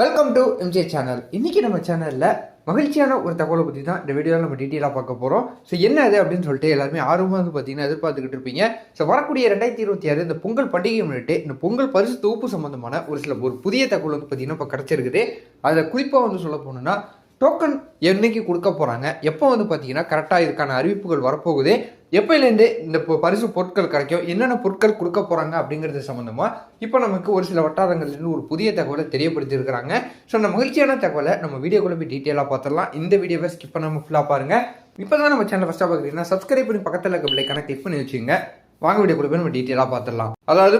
Welcome to MJ channel இன்றைக்கி நம்ம சேனலில் மகிழ்ச்சியான ஒரு தகவலை பற்றி தான் இந்த வீடியோவில் நம்ம டீட்டெயிலாக பார்க்க போகிறோம் ஸோ என்ன அது அப்படின்னு சொல்லிட்டு எல்லாருமே ஆர்வமாக வந்து பார்த்தீங்கன்னா எதிர்பார்த்துக்கிட்டு இருப்பீங்க. ஸோ வரக்கூடிய ரெண்டாயிரத்தி இருபத்தி ஆறு இந்த பொங்கல் பண்டிகை முன்னிட்டு இந்த பொங்கல் பரிசு தொகுப்பு சம்பந்தமான ஒரு சில ஒரு புதிய தகவல் வந்து பார்த்தீங்கன்னா இப்போ கிடச்சிருக்குது. அதில் குறிப்பாக வந்து சொல்ல போகணுன்னா டோக்கன் என்னைக்கு கொடுக்க போகிறாங்க எப்போ வந்து பார்த்தீங்கன்னா கரெக்டாக இதுக்கான அறிவிப்புகள் வரப்போகுது? எப்போலேருந்து இந்த பரிசு பொருட்கள் கிடைக்கும் என்னென்ன பொருட்கள் கொடுக்க போகிறாங்க அப்படிங்கிறது சம்மந்தமாக இப்போ நமக்கு ஒரு சில வட்டாரங்கள்லேருந்து ஒரு புதிய தகவலை தெரியப்படுத்தியிருக்கிறாங்க. ஸோ அந்த மகிழ்ச்சியான தகவலை நம்ம வீடியோக்குள்ள போய் டீட்டெயிலாக பார்த்துடலாம். இந்த வீடியோவை ஸ்கிப் பண்ணாமல் ஃபுல்லாக பாருங்கள் இப்போ தான் நம்ம சேனல் ஃபஸ்ட்டாக பார்க்குறீங்கன்னா சப்ஸ்கிரைப் பண்ணி பக்கத்தில் இருக்க பிள்ளை கிளிக் பண்ணி வச்சுங்க வாங்க வீடியோக்குள்ள போய் நம்ம டீட்டெயிலாக பார்த்துடலாம். அதாவது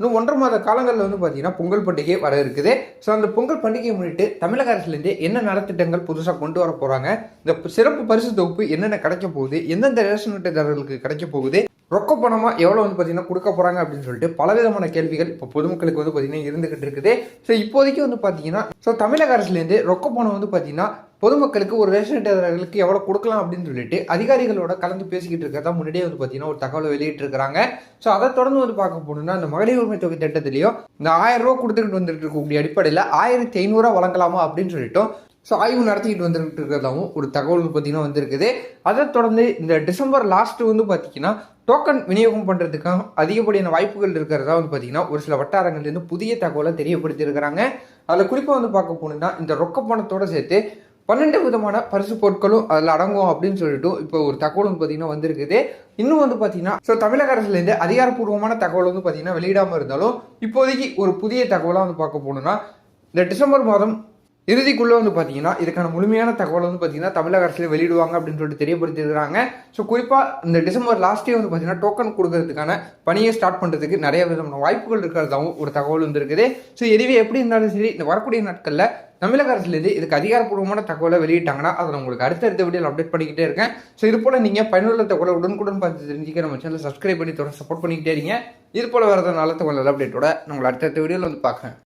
இன்னும் ஒன்றரை மாத காலங்களில் வந்து பார்த்தீங்கன்னா பொங்கல் பண்டிகை வர இருக்குது. ஸோ அந்த பொங்கல் பண்டிகையை முன்னிட்டு தமிழக அரசுலேருந்து என்ன நலத்திட்டங்கள் புதுசாக கொண்டு வர போகிறாங்க இந்த சிறப்பு பரிசு தொகுப்பு என்னென்ன கிடைக்க போகுது? எந்தெந்த ரேஷன் அட்டைதாரர்களுக்கு கிடைக்க போகுது? ரொக்க பணமாக எவ்வளோ வந்து பார்த்தீங்கன்னா கொடுக்க போகிறாங்க அப்படின்னு சொல்லிட்டு பலவிதமான கேள்விகள் இப்போ பொதுமக்களுக்கு வந்து பார்த்தீங்கன்னா இருந்துகிட்டு இருக்குது. ஸோ இப்போதைக்கு வந்து பார்த்தீங்கன்னா ஸோ தமிழக அரசுலேருந்து ரொக்க பணம் வந்து பார்த்தீங்கன்னா பொதுமக்களுக்கு ஒரு ரேஷன் அட்டைதாரர்களுக்கு எவ்வளோ கொடுக்கலாம் அப்படின்னு சொல்லிட்டு அதிகாரிகளோட கலந்து பேசிக்கிட்டு இருக்கிறதா முன்னாடியே வந்து பார்த்தீங்கன்னா ஒரு தகவலை வெளியிட்டிருக்கிறாங்க. ஸோ அதை தொடர்ந்து வந்து பார்க்க போனோம்னா அந்த மகளிர் உரிமை தொகை திட்டத்திலையும் இந்த ஆயிரம் ரூபா கொடுத்துக்கிட்டு வந்துட்டு இருக்கக்கூடிய அடிப்படையில் ஆயிரத்தி ஐநூறுரூவா வழங்கலாமா அப்படின்னு சொல்லிட்டோம் ஸோ ஆய்வு நடத்திக்கிட்டு வந்துட்டு இருக்கிறதாவும் ஒரு தகவல் பார்த்தீங்கன்னா வந்திருக்குது. அதை தொடர்ந்து இந்த டிசம்பர் லாஸ்ட் வந்து பார்த்தீங்கன்னா டோக்கன் விநியோகம் பண்ணுறதுக்காக அதிகப்படியான வாய்ப்புகள் இருக்கிறதா வந்து பார்த்தீங்கன்னா ஒரு சில வட்டாரங்கள்லேருந்து புதிய தகவலை தெரியப்படுத்தியிருக்கிறாங்க. அதில் குறிப்பாக வந்து பார்க்க போனோம்னா இந்த ரொக்க பணத்தோட சேர்த்து பன்னெண்டு விதமான பரிசு பொருட்களும் அதில் அடங்கும் அப்படின்னு சொல்லிட்டு இப்போ ஒரு தகவல் பார்த்தீங்கன்னா வந்திருக்குது. இன்னும் வந்து பார்த்தீங்கன்னா ஸோ தமிழக அரசுலேருந்து அதிகாரப்பூர்வமான தகவல் வந்து பார்த்தீங்கன்னா வெளியிடாமல் இருந்தாலும் இப்போதைக்கு ஒரு புதிய தகவலாக வந்து பார்க்க போனோம்னா இந்த டிசம்பர் மாதம் இறுதிக்குள்ளே வந்து பார்த்தீங்கன்னா இதுக்கான முழுமையான தகவல் வந்து பார்த்தீங்கன்னா தமிழக அரசில் வெளியிடுவாங்க அப்படின்னு சொல்லிட்டு தெரியப்படுத்தியிருக்கிறாங்க. ஸோ குறிப்பாக இந்த டிசம்பர் லாஸ்ட்டே வந்து பார்த்தீங்கன்னா டோக்கன் கொடுக்கறதுக்கான பணியை ஸ்டார்ட் பண்ணுறதுக்கு நிறைய விதமான வாய்ப்புகள் இருக்கிறதாகவும் ஒரு தகவல் வந்துருக்குது. ஸோ எதுவே எப்படி இருந்தாலும் சரி இந்த வரக்கூடிய நாட்களில் தமிழக அரசுலேருந்து இதுக்கு அதிகாரப்பூர்வமான தகவலை வெளியிட்டாங்கன்னா அதை நான் உங்களுக்கு அடுத்தடுத்த வீடியோவில் அப்டேட் பண்ணிக்கிட்டே இருக்கேன். ஸோ இது போல் நீங்கள் பயனுள்ள தகவலை உடனுக்குடன் பார்த்து தெரிஞ்சுக்க நம்ம சேனலை சப்ஸ்கிரைப் பண்ணி தொடர்ந்து சப்போர்ட் பண்ணிக்கிட்டே இருங்க. இது போல் வரது நல்ல தகவல் அப்டேட்டோட நான் உங்களை அடுத்தடுத்த வீடியோவில் வந்து பார்க்குறேன்.